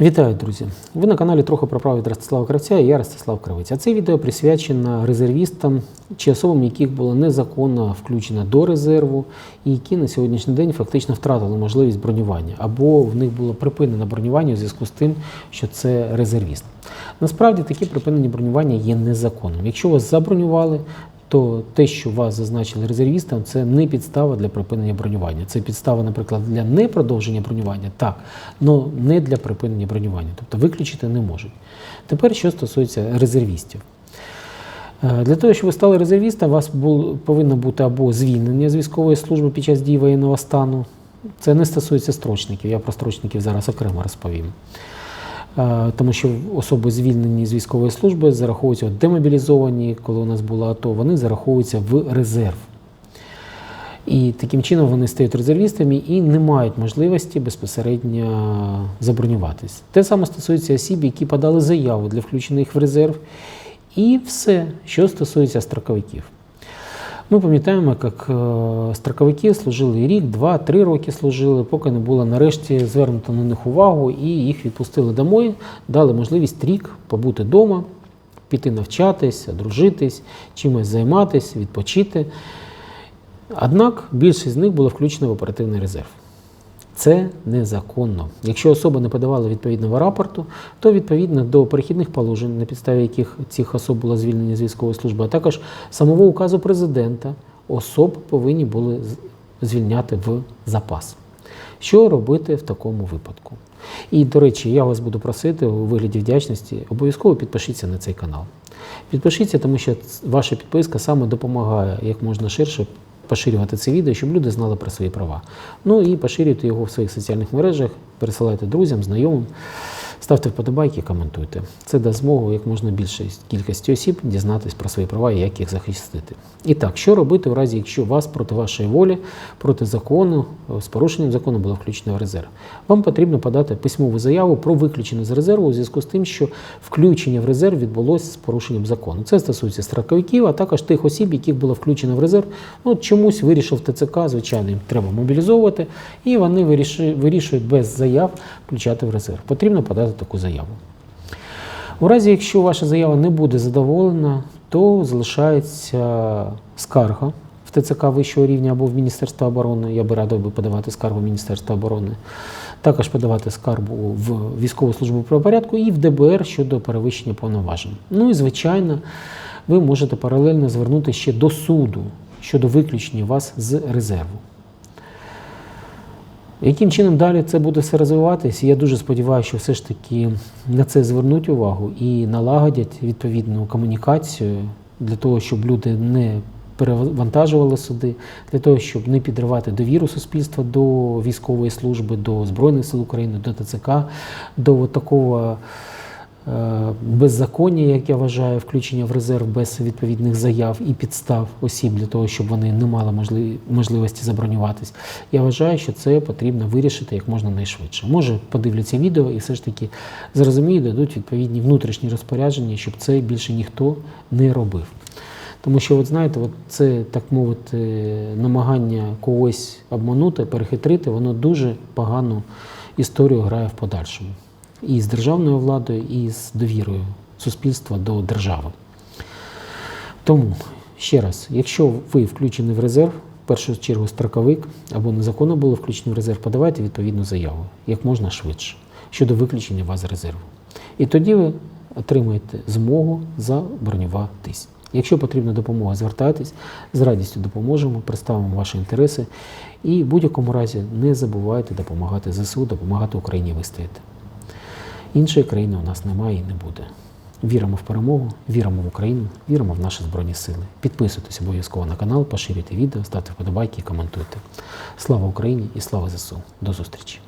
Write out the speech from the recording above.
Вітаю, друзі! Ви на каналі трохи про право від Ростислава Кравця і я Ростислав Кравець. А це відео присвячено резервістам чи особам, яких було незаконно включено до резерву, і які на сьогоднішній день фактично втратили можливість бронювання, або в них було припинено бронювання у зв'язку з тим, що це резервіст. Насправді такі припинені бронювання є незаконним. Якщо вас забронювали, то те, що вас зазначили резервістом, це не підстава для припинення бронювання. Це підстава, наприклад, для непродовження бронювання, так, але не для припинення бронювання. Тобто виключити не можуть. Тепер, що стосується резервістів. Е, Для того, щоб ви стали резервістом, вас повинно бути або звільнення з військової служби під час дії воєнного стану. Це не стосується строчників, я про строчників зараз окремо розповім. Е, Тому що особи звільнені з військової служби зараховуються демобілізовані, коли у нас було АТО, вони зараховуються в резерв. І таким чином вони стають резервістами і не мають можливості безпосередньо забронюватись. Те саме стосується осіб, які подали заяву для включення їх в резерв, і все, що стосується строковиків. Ми пам'ятаємо, як е, строковики служили рік, два, три роки служили, поки не було нарешті звернуто на них увагу, і їх відпустили домой, дали можливість рік побути вдома, піти навчатись, одружитись, чимось займатися, відпочити. Однак більшість з них було включено в оперативний резерв. Це незаконно. Якщо особа не подавала відповідного рапорту, то відповідно до перехідних положень, на підставі яких цих особ було звільнення з військової служби, а також самого указу президента, особ повинні були звільняти в запас. Що робити в такому випадку? І, до речі, я вас буду просити у вигляді вдячності, обов'язково підпишіться на цей канал. Підпишіться, тому що ваша підписка саме допомагає як можна ширше поширювати це відео, щоб люди знали про свої права. Ну і поширюйте його в своїх соціальних мережах, пересилайте друзям, знайомим, ставте вподобайки, коментуйте. Це дасть змогу як можна більшій кількості осіб дізнатись про свої права і як їх захистити. І так, що робити у разі, якщо вас проти вашої волі, проти закону, з порушенням закону було включено в резерв? Вам потрібно подати письмову заяву про виключення з резерву у зв'язку з тим, що включення в резерв відбулося з порушенням закону. Це стосується строковиків, а також тих осіб, яких було включено в резерв. Ну, чомусь вирішив ТЦК, звичайно, їм треба мобілізовувати, і вони вирішують без заяв включати в резерв. Потрібно подати таку заяву. У разі, якщо ваша заява не буде задоволена, то залишається скарга в ТЦК вищого рівня або в Міністерство оборони. Я би радив подавати скаргу в Міністерство оборони. Також подавати скаргу в військову службу правопорядку і в ДБР щодо перевищення повноважень. Ну і звичайно, ви можете паралельно звернутися ще до суду щодо виключення вас з резерву. Яким чином далі це буде все розвиватись? Я дуже сподіваюся, що все ж таки на це звернуть увагу і налагодять відповідну комунікацію для того, щоб люди не перевантажували суди, для того, щоб не підривати довіру суспільства до військової служби, до Збройних сил України, до ТЦК, до такого беззаконня, як я вважаю, включення в резерв без відповідних заяв і підстав осіб для того, щоб вони не мали можливості забронюватись. Я вважаю, що це потрібно вирішити як можна найшвидше. Може, подивляться відео і все ж таки зрозуміють, дадуть відповідні внутрішні розпорядження, щоб це більше ніхто не робив. Тому що, от знаєте, от це так мовити, намагання когось обманути, перехитрити, воно дуже погану історію грає в подальшому. І з державною владою, і з довірою суспільства до держави. Тому ще раз, якщо ви включені в резерв, в першу чергу строковик або незаконно було включені в резерв, подавайте відповідну заяву як можна швидше щодо виключення вас з резерву. І тоді ви отримаєте змогу забронюватись. Якщо потрібна допомога, звертайтесь, з радістю допоможемо, представимо ваші інтереси. І в будь-якому разі не забувайте допомагати ЗСУ, допомагати Україні вистояти. Іншої країни у нас немає і не буде. Віримо в перемогу, віримо в Україну, віримо в наші Збройні Сили. Підписуйтесь обов'язково на канал, поширюйте відео, ставте вподобайки і коментуйте. Слава Україні і слава ЗСУ. До зустрічі!